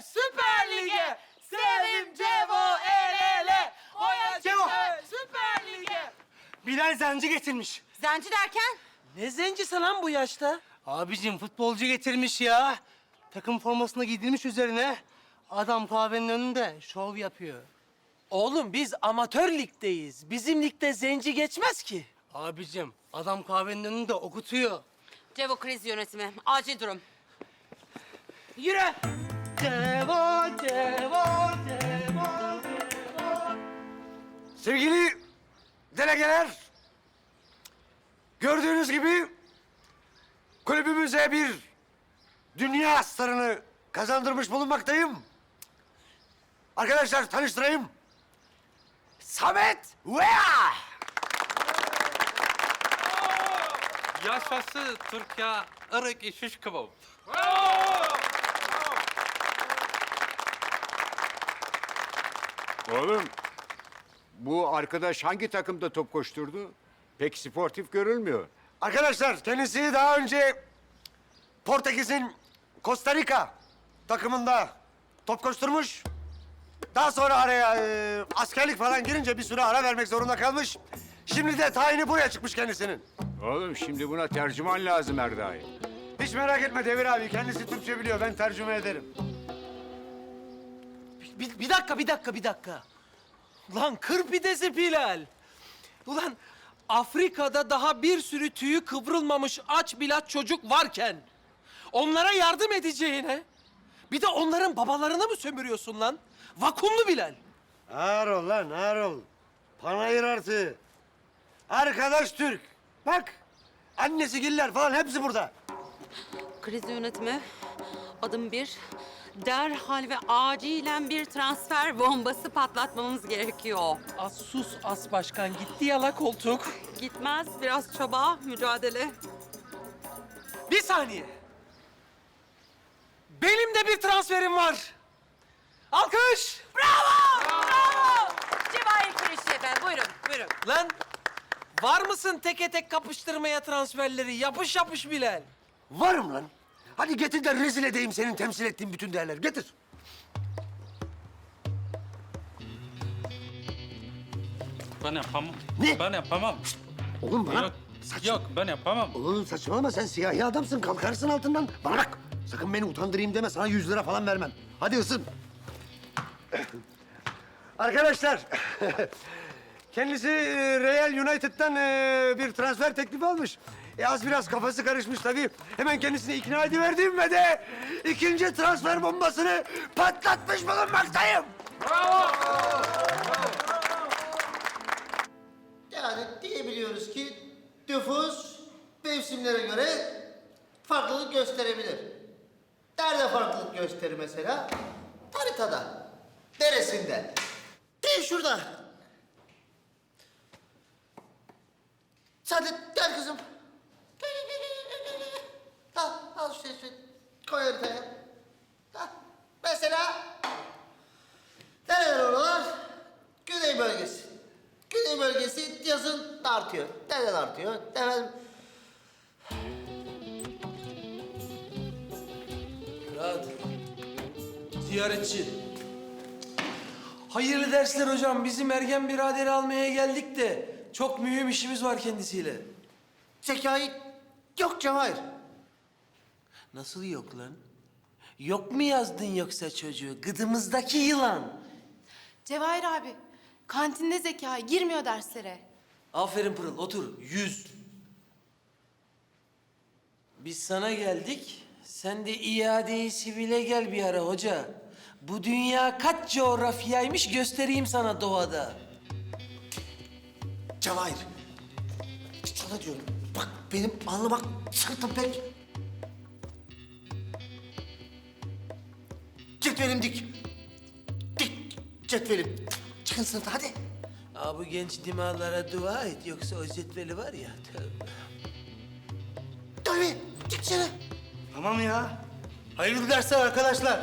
Türkiye Süper Lig'e. Sevim Cevo el ele. Oya Cevo. Süper Lig'e. Bilal zenci getirmiş. Zenci derken? Ne zencisi lan bu yaşta? Abicim futbolcu getirmiş ya. Takım formasını giydirmiş üzerine. Adam kahvenin önünde şov yapıyor. Oğlum biz amatör ligdeyiz. Bizim ligde zenci geçmez ki. Abicim adam kahvenin önünde okutuyor. Cevo kriz yönetimi. Acil durum. Yürü. Devo, devo, devo, devo. Sevgili delegeler, gördüğünüz gibi kulübümüze bir dünya starını kazandırmış bulunmaktayım. Arkadaşlar tanıştırayım. Samet Vea! Yaşası Türkiye ırık işiş kebap. Oğlum, bu arkadaş hangi takımda top koşturdu? Pek sportif görülmüyor. Arkadaşlar kendisi daha önce Portekiz'in Costa Rica takımında top koşturmuş. Daha sonra araya e, askerlik falan girince bir süre ara vermek zorunda kalmış. Şimdi de tayini buraya çıkmış kendisinin. Oğlum şimdi buna tercüman lazım Erdai. Hiç merak etme Devir abi. Kendisi Türkçe biliyor. Ben tercüme ederim. Bir, bir dakika, bir dakika, bir dakika. Lan kır pidesi Bilal. Ulan Afrika'da daha bir sürü tüyü kıvrılmamış aç bilat çocuk varken... ...onlara yardım edeceğine... ...bir de onların babalarını mı sömürüyorsun lan? Vakumlu Bilal. Ağır ol lan ağır ol. Panayır artı. Arkadaş Türk. Bak. Annesi giller falan hepsi burada. Kriz yönetimi. Adım bir. Derhal ve acilen bir transfer bombası patlatmamız gerekiyor. Az sus as başkan gitti yala koltuk. Gitmez. Biraz çaba, mücadele. Bir saniye. Benim de bir transferim var. Alkış. Bravo! Bravo! Cevahir Kurişi efendim. Buyurun, buyurun. Lan var mısın teke tek kapıştırmaya transferleri? Yapış yapış Bilal. Varım lan. Hadi getir de rezil edeyim senin temsil ettiğin bütün değerleri. Getir. Ben yapamam. Ne? Ben yapamam. Oğlum bana... Yok, Saç... yok ben yapamam. Oğlum saçmalama sen siyahi adamsın. Kalkarsın altından. Bana bak. Sakın beni utandırayım deme. Sana yüz lira falan vermem. Hadi ısın. Arkadaşlar. Kendisi e, Real United'dan e, bir transfer teklifi almış. E az biraz kafası karışmış tabii. Hemen kendisini ikna ediverdim ve de ikinci transfer bombasını patlatmış bulunmaktayım. Yani diyebiliyoruz ki nüfus mevsimlere göre farklılık gösterebilir. Nerede farklılık gösterir mesela? Haritada. Neresinde? Değil şurada. Saadet gel kızım. Gel, gel, gel, gel, gel, gel. Al, şu tespit. Koy haritaya. Al. Mesela nereler oralar? Güney bölgesi. Güney bölgesi yazın artıyor. Neden artıyor? Efendim, Rahat. Ziyaretçi. Hayırlı dersler hocam. Bizim ergen biraderi almaya geldik de çok mühim işimiz var kendisiyle. Zekai yok Cevahir. Nasıl yok lan? Yok mu yazdın yoksa çocuğu? Gıdımızdaki yılan. Cevahir abi, kantinde Zekai girmiyor derslere. Aferin Pırıl, otur. Yüz. Biz sana geldik. Sen de iade-i sivile gel bir ara hoca. Bu dünya kaç coğrafyaymış göstereyim sana doğada. Cevahir. Sana diyorum. Bak benim anlamak sıkıntım pek. Cetvelim dik. Dik cetvelim. Çıkın sınıfta hadi. Aa, bu genç dimağlara dua et yoksa o cetveli var ya. Tövbe. Dönme. Dik içeri. Tamam ya. Hayırlı dersler arkadaşlar.